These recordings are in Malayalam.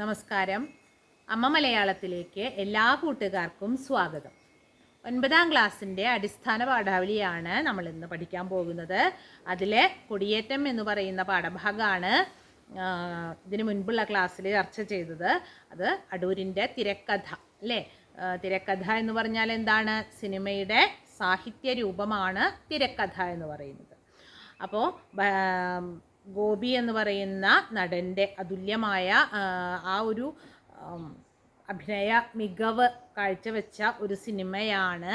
നമസ്കാരം. അമ്മ മലയാളത്തിലേക്ക് എല്ലാ കൂട്ടുകാർക്കും സ്വാഗതം. ഒൻപതാം ക്ലാസ്സിന്റെ അടിസ്ഥാന പാഠാവലിയാണ് നമ്മൾ ഇന്ന് പഠിക്കാൻ പോകുന്നത്. അതിലെ കൊടിയേറ്റം എന്ന് പറയുന്ന പാഠഭാഗമാണ് ഇതിനു മുൻപുള്ള ക്ലാസ്സിൽ ചർച്ച ചെയ്തത്. അത് അടൂരിന്റെ തിരക്കഥ അല്ലേ? തിരക്കഥ എന്ന് പറഞ്ഞാൽ എന്താണ്? സിനിമയുടെ സാഹിത്യ രൂപമാണ് തിരക്കഥ എന്ന് പറയുന്നത്. അപ്പോൾ ഗോപി എന്ന് പറയുന്ന നടന്റെ അതുല്യമായ ആ, ഒരു അഭിനയ മികവ് കാഴ്ചവെച്ച ഒരു സിനിമയാണ്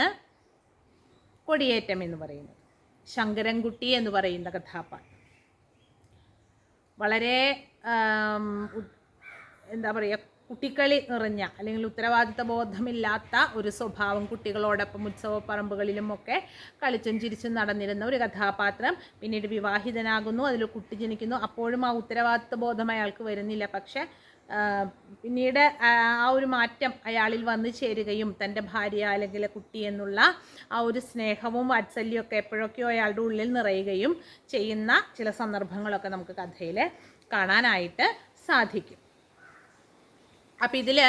കൊടിയേറ്റം എന്ന് പറയുന്നത്. ശങ്കരൻകുട്ടി എന്ന് പറയുന്ന കഥാപാത്രം. വളരെ എന്താ പറയുക കുട്ടിക്കളി നിറഞ്ഞ അല്ലെങ്കിൽ ഉത്തരവാദിത്ത ബോധമില്ലാത്ത ഒരു സ്വഭാവം കുട്ടികളോടൊപ്പം ഉത്സവ പറമ്പുകളിലും ഒക്കെ കളിച്ചും ചിരിച്ചും നടന്നിരുന്ന ഒരു കഥാപാത്രം പിന്നീട് വിവാഹിതനാകുന്നു അതിൽ കുട്ടി ജനിക്കുന്നു. അപ്പോഴും ആ ഉത്തരവാദിത്ത ബോധം അയാൾക്ക് വരുന്നില്ല. പക്ഷെ പിന്നീട് ആ ഒരു മാറ്റം അയാളിൽ വന്നു ചേരുകയും തന്റെ ഭാര്യ അല്ലെങ്കിൽ കുട്ടി എന്നുള്ള ആ ഒരു സ്നേഹവും വാത്സല്യമൊക്കെ എപ്പോഴൊക്കെയോ അയാളുടെ ഉള്ളിൽ നിറയുകയും ചെയ്യുന്ന ചില സന്ദർഭങ്ങളൊക്കെ നമുക്ക് കഥയിൽ കാണാനായിട്ട് സാധിക്കും. അപ്പം ഇതിൽ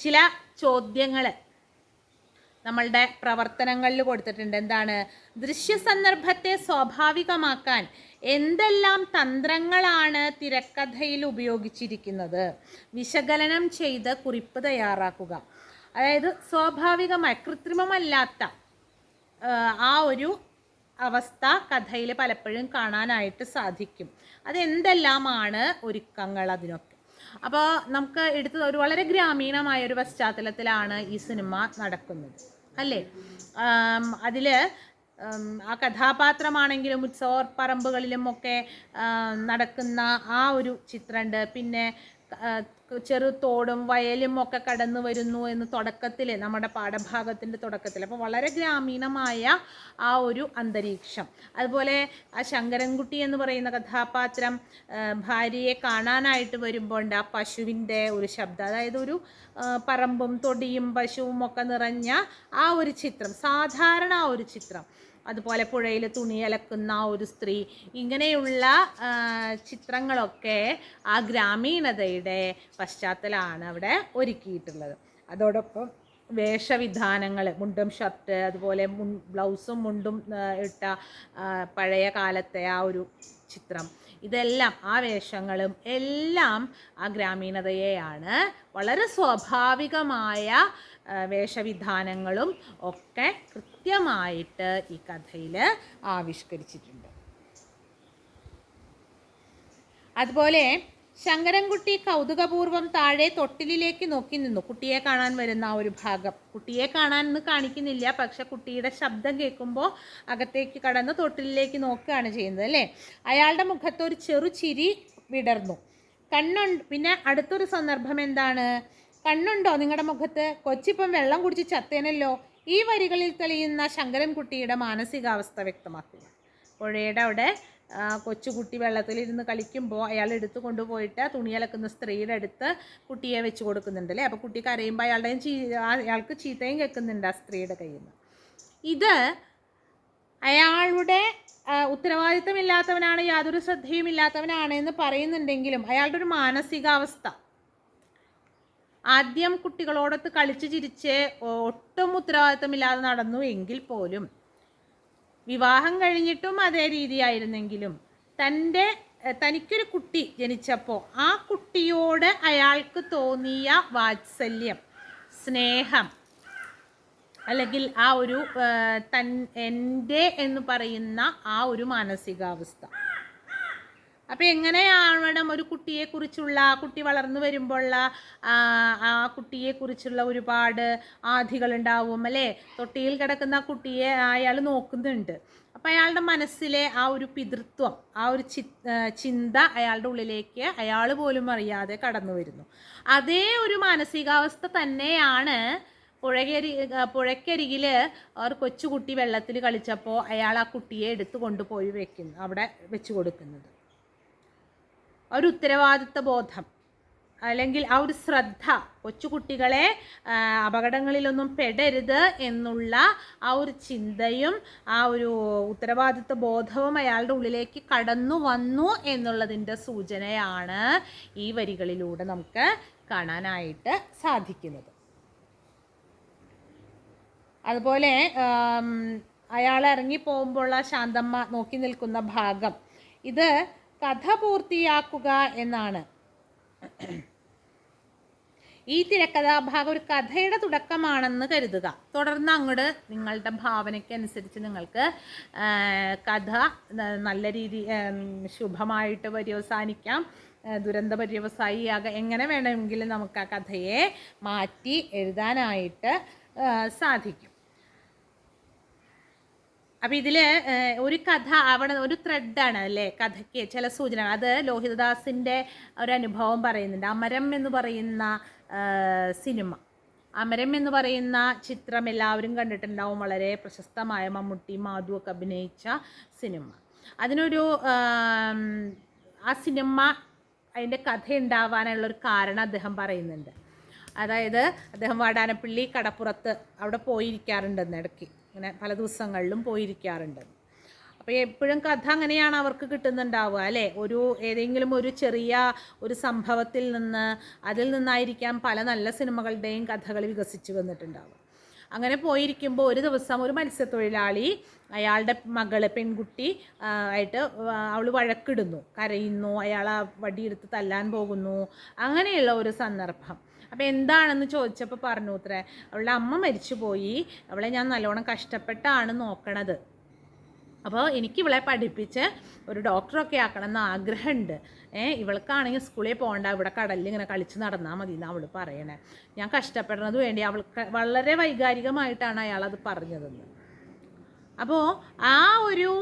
ചില ചോദ്യങ്ങൾ നമ്മളുടെ പ്രവർത്തനങ്ങളിൽ കൊടുത്തിട്ടുണ്ട്. എന്താണ്? ദൃശ്യ സന്ദർഭത്തെ സ്വാഭാവികമാക്കാൻ എന്തെല്ലാം തന്ത്രങ്ങളാണ് തിരക്കഥയിൽ ഉപയോഗിച്ചിരിക്കുന്നത്? വിശകലനം ചെയ്ത് കുറിപ്പ് തയ്യാറാക്കുക. അതായത് സ്വാഭാവികമായി കൃത്രിമമല്ലാത്ത ആ, ഒരു അവസ്ഥ കഥയിൽ പലപ്പോഴും കാണാനായിട്ട് സാധിക്കും. അതെന്തെല്ലാമാണ് ഒരുക്കങ്ങൾ അതിനൊക്കെ? അപ്പോൾ നമുക്ക് എടുത്ത് ഒരു വളരെ ഗ്രാമീണമായ ഒരു പശ്ചാത്തലത്തിലാണ് ഈ സിനിമ നടക്കുന്നത്. അല്ലേ? അതിൽ ആ കഥാപാത്രമാണെങ്കിലും ഉത്സവ പറമ്പുകളിലും ഒക്കെ നടക്കുന്ന ആ ഒരു ചിത്രമുണ്ട് പിന്നെ ആ, ചെറു തോടും വയലും ഒക്കെ കടന്നു വരുന്നു എന്ന് തുടക്കത്തിൽ നമ്മുടെ പാഠഭാഗത്തിന്റെ തുടക്കത്തിൽ അപ്പോൾ വളരെ ഗ്രാമീണമായ ആ ഒരു അന്തരീക്ഷം. അതുപോലെ ആ ശങ്കരൻകുട്ടി എന്ന് പറയുന്ന കഥാപാത്രം ഭാര്യയെ കാണാനായിട്ട് വരുമ്പോൾ ആ പശുവിന്റെ ഒരു ശബ്ദം അതായത് ഒരു പറമ്പും തൊടിയും പശുവും ഒക്കെ നിറഞ്ഞ ആ ഒരു ചിത്രം സാധാരണ ആ ഒരു ചിത്രം. അതുപോലെ പുഴയിൽ തുണി അലക്കുന്ന ഒരു സ്ത്രീ. ഇങ്ങനെയുള്ള ചിത്രങ്ങളൊക്കെ ആ ഗ്രാമീണതയുടെ പശ്ചാത്തലമാണ് അവിടെ ഒരുക്കിയിട്ടുള്ളത്. അതോടൊപ്പം വേഷവിധാനങ്ങൾ മുണ്ടും ഷർട്ട് അതുപോലെ മുൻ ബ്ലൗസും മുണ്ടും ഇട്ട പഴയ കാലത്തെ ആ ഒരു ചിത്രം. ഇതെല്ലാം ആ വേഷങ്ങളും എല്ലാം ആ ഗ്രാമീണതയെയാണ് വളരെ സ്വാഭാവികമായ വേഷവിധാനങ്ങളും ഒക്കെ കൃത്യമായിട്ട് ഈ കഥയിൽ ആവിഷ്കരിച്ചിട്ടുണ്ട്. അതുപോലെ ശങ്കരൻകുട്ടി കൗതുകപൂർവം താഴെ തൊട്ടിലിലേക്ക് നോക്കി നിന്നു. കുട്ടിയെ കാണാൻ വരുന്ന ആ ഒരു ഭാഗം. കുട്ടിയെ കാണാൻ എന്ന് കാണിക്കുന്നില്ല. പക്ഷെ കുട്ടിയുടെ ശബ്ദം കേൾക്കുമ്പോൾ അകത്തേക്ക് കടന്ന് തൊട്ടിലിലേക്ക് നോക്കുകയാണ് ചെയ്യുന്നത് അല്ലേ? അയാളുടെ മുഖത്ത് ഒരു ചെറു ചിരി വിടർന്നു. കണ്ണുണ്ട് പിന്നെ അടുത്തൊരു സന്ദർഭം എന്താണ്? കണ്ണുണ്ടോ നിങ്ങളുടെ മുഖത്ത്? കൊച്ചിപ്പം വെള്ളം കുടിച്ച് ചത്തേനല്ലോ. ഈ വരികളിൽ തെളിയുന്ന ശങ്കരൻകുട്ടിയുടെ മാനസികാവസ്ഥ വ്യക്തമാക്കുക. പുഴയുടെ അവിടെ കൊച്ചുകുട്ടി വെള്ളത്തിലിരുന്ന് കളിക്കുമ്പോൾ അയാൾ എടുത്തു കൊണ്ടുപോയിട്ട് തുണിയലക്കുന്ന സ്ത്രീയുടെ അടുത്ത് കുട്ടിയെ വെച്ച് കൊടുക്കുന്നുണ്ട് അല്ലേ അപ്പോൾ കുട്ടി കരയുമ്പോൾ അയാളുടെയും ചീ അയാൾക്ക് ചീത്തയും കേൾക്കുന്നുണ്ട് ആ സ്ത്രീയുടെ കയ്യിൽ നിന്ന്. ഇത് അയാളുടെ ഉത്തരവാദിത്തമില്ലാത്തവനാണ് യാതൊരു ശ്രദ്ധയും ഇല്ലാത്തവനാണ് എന്ന് പറയുന്നുണ്ടെങ്കിലും അയാളുടെ ഒരു മാനസികാവസ്ഥ. ആദ്യം കുട്ടികളോടൊത്ത് കളിച്ച് ചിരിച്ച് ഒട്ടും ഉത്തരവാദിത്തമില്ലാതെ നടന്നു എങ്കിൽ പോലും വിവാഹം കഴിഞ്ഞിട്ടും അതേ രീതിയായിരുന്നെങ്കിലും തന്റെ തനിക്കൊരു കുട്ടി ജനിച്ചപ്പോൾ ആ കുട്ടിയോട് അയാൾക്ക് തോന്നിയ വാത്സല്യം സ്നേഹം അല്ലെങ്കിൽ ആ ഒരു തൻ എന്റെ എന്ന് പറയുന്ന ആ ഒരു മാനസികാവസ്ഥ. അപ്പോൾ എങ്ങനെയാവണം ഒരു കുട്ടിയെക്കുറിച്ചുള്ള കുട്ടി വളർന്നു വരുമ്പോഴുള്ള ആ കുട്ടിയെക്കുറിച്ചുള്ള ഒരുപാട് ആധികളുണ്ടാവും അല്ലേ? തൊട്ടിയിൽ കിടക്കുന്ന കുട്ടിയെ അയാൾ നോക്കുന്നുണ്ട്. അപ്പോൾ അയാളുടെ മനസ്സിലെ ആ ഒരു പിതൃത്വം ആ ഒരു ചി ചിന്ത അയാളുടെ ഉള്ളിലേക്ക് അയാൾ പോലും അറിയാതെ കടന്നു വരുന്നു. അതേ ഒരു മാനസികാവസ്ഥ തന്നെയാണ് പുഴകരി പുഴക്കരികിൽ അവർ കൊച്ചുകുട്ടി വെള്ളത്തിൽ കളിച്ചപ്പോൾ അയാൾ ആ കുട്ടിയെ എടുത്തു കൊണ്ടുപോയി വെക്കുന്നു അവിടെ വെച്ച് കൊടുക്കുന്നത്. ഒരു ഉത്തരവാദിത്വ ബോധം അല്ലെങ്കിൽ ആ ഒരു ശ്രദ്ധ കൊച്ചുകുട്ടികളെ അപകടങ്ങളിലൊന്നും പെടരുത് എന്നുള്ള ആ ഒരു ചിന്തയും ആ ഒരു ഉത്തരവാദിത്വ ബോധവും അയാളുടെ ഉള്ളിലേക്ക് കടന്നു വന്നു എന്നുള്ളതിന്റെ സൂചനയാണ് ഈ വരികളിലൂടെ നമുക്ക് കാണാനായിട്ട് സാധിക്കുന്നത്. അതുപോലെ അയാൾ ഇറങ്ങി ആ ശാന്തമ്മ നോക്കി നിൽക്കുന്ന ഭാഗം ഇത് കഥ പൂർത്തിയാക്കുക എന്നാണ്. ഈ തിരക്കഥാഭാഗം ഒരു കഥയുടെ തുടക്കമാണെന്ന് കരുതുക. തുടർന്ന് അങ്ങോട്ട് നിങ്ങളുടെ ഭാവനയ്ക്കനുസരിച്ച് നിങ്ങൾക്ക് കഥ നല്ല രീതി ശുഭമായിട്ട് പര്യവസാനിക്കാം. ദുരന്ത പര്യവസായിയാകാം. എങ്ങനെ വേണമെങ്കിലും നമുക്ക് ആ കഥയെ മാറ്റി എഴുതാനായിട്ട് സാധിക്കും. അപ്പം ഇതിൽ ഒരു കഥ അവിടെ ഒരു ത്രെഡാണ് അല്ലേ കഥയ്ക്ക് ചില സൂചന അത് ലോഹിതദാസിന്റെ ഒരു അനുഭവം പറയുന്നുണ്ട്. അമരം എന്ന് പറയുന്ന സിനിമ. അമരം എന്ന് പറയുന്ന ചിത്രം എല്ലാവരും കണ്ടിട്ടുണ്ടാവും. വളരെ പ്രശസ്തമായ മമ്മൂട്ടി മാധു ഒക്കെ അഭിനയിച്ച സിനിമ. അതിനൊരു ആ സിനിമ അതിന്റെ കഥ ഉണ്ടാവാനുള്ളൊരു കാരണം അദ്ദേഹം പറയുന്നുണ്ട്. അതായത് അദ്ദേഹം വാടാനപ്പള്ളി കടപ്പുറത്ത് അവിടെ പോയിരിക്കാറുണ്ടെന്ന് ഇടയ്ക്ക്. ഇങ്ങനെ പല ദിവസങ്ങളിലും പോയിരിക്കാറുണ്ട്. അപ്പോൾ എപ്പോഴും കഥ അങ്ങനെയാണ് അവർക്ക് കിട്ടുന്നുണ്ടാവുക അല്ലേ? ഒരു ഏതെങ്കിലും ഒരു ചെറിയ ഒരു സംഭവത്തിൽ നിന്ന് അതിൽ നിന്നായിരിക്കാം പല നല്ല സിനിമകളുടെയും കഥകൾ വികസിച്ച് വന്നിട്ടുണ്ടാവുക. അങ്ങനെ പോയിരിക്കുമ്പോൾ ഒരു ദിവസം ഒരു മത്സ്യത്തൊഴിലാളി അയാളുടെ മകൾ പെൺകുട്ടി ആയിട്ട് അവൾ വഴക്കിടുന്നു കരയുന്നു അയാൾ ആ വടിയെടുത്ത് തല്ലാൻ പോകുന്നു അങ്ങനെയുള്ള ഒരു സന്ദർഭം. അപ്പോൾ എന്താണെന്ന് ചോദിച്ചപ്പോൾ പറഞ്ഞു ഉത്രേ അവളുടെ അമ്മ മരിച്ചു പോയി അവളെ ഞാൻ നല്ലോണം കഷ്ടപ്പെട്ടാണ് നോക്കണത്. അപ്പോൾ എനിക്ക് ഇവളെ പഠിപ്പിച്ച് ഒരു ഡോക്ടറൊക്കെ ആക്കണം എന്ന് ആഗ്രഹമുണ്ട്. ഏ ഇവൾക്കാണെങ്കിൽ സ്കൂളിൽ പോകണ്ട ഇവിടെ കടലിൽ ഇങ്ങനെ കളിച്ച് നടന്നാൽ മതി എന്നാണ് അവൾ പറയണേ. ഞാൻ കഷ്ടപ്പെടുന്നത് വേണ്ടി അവൾക്ക് വളരെ വൈകാരികമായിട്ടാണ് അയാൾ അത് പറഞ്ഞതെന്ന്. അപ്പോൾ ആ ഒരു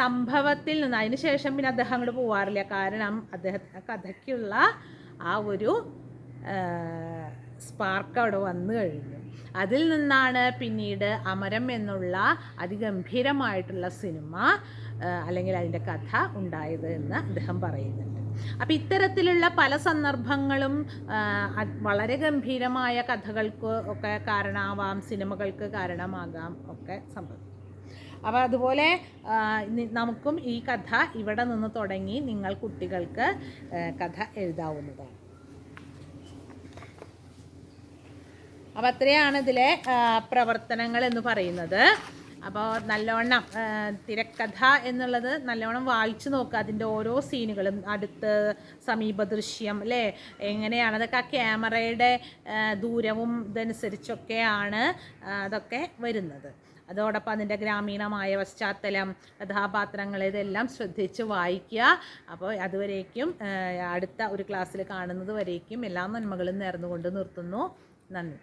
സംഭവത്തിൽ നിന്ന് അതിന് ശേഷം പിന്നെ അദ്ദേഹം അങ്ങോട്ട് പോവാറില്ല. കാരണം അദ്ദേഹ കഥയ്ക്കുള്ള ആ ഒരു സ്പാർക്ക് അവിടെ വന്നു കഴിഞ്ഞു. അതിൽ നിന്നാണ് പിന്നീട് അമരം എന്നുള്ള അതിഗംഭീരമായിട്ടുള്ള സിനിമ അല്ലെങ്കിൽ അതിന്റെ കഥ ഉണ്ടായത് എന്ന് അദ്ദേഹം പറയുന്നുണ്ട്. അപ്പം ഇത്തരത്തിലുള്ള പല സന്ദർഭങ്ങളും വളരെ ഗംഭീരമായ കഥകൾക്ക് ഒക്കെ കാരണമാവാം സിനിമകൾക്ക് കാരണമാകാം ഒക്കെ സംഭവിക്കും. അപ്പോൾ അതുപോലെ നമുക്കും ഈ കഥ ഇവിടെ നിന്ന് തുടങ്ങി നിങ്ങൾ കുട്ടികൾക്ക് കഥ എഴുതാവുന്നതാണ്. അപ്പോൾ അത്രയാണ് ഇതിലെ പ്രവർത്തനങ്ങൾ എന്ന് പറയുന്നത്. അപ്പോൾ നല്ലോണം തിരക്കഥ എന്നുള്ളത് നല്ലോണം വായിച്ചു നോക്കുക അതിന്റെ ഓരോ സീനുകളും. അടുത്ത് സമീപ ദൃശ്യം അല്ലേ? എങ്ങനെയാണ് അതൊക്കെ ആ ക്യാമറയുടെ ദൂരവും ഇതനുസരിച്ചൊക്കെയാണ് അതൊക്കെ വരുന്നത്. അതോടൊപ്പം അതിന്റെ ഗ്രാമീണമായ പശ്ചാത്തലം കഥാപാത്രങ്ങൾ ഇതെല്ലാം ശ്രദ്ധിച്ച് വായിക്കുക. അപ്പോൾ അതുവരേക്കും അടുത്ത ഒരു ക്ലാസ്സിൽ കാണുന്നത് വരേക്കും എല്ലാ നന്മകളും നേർന്നുകൊണ്ട് നിർത്തുന്നു. നന്ദി.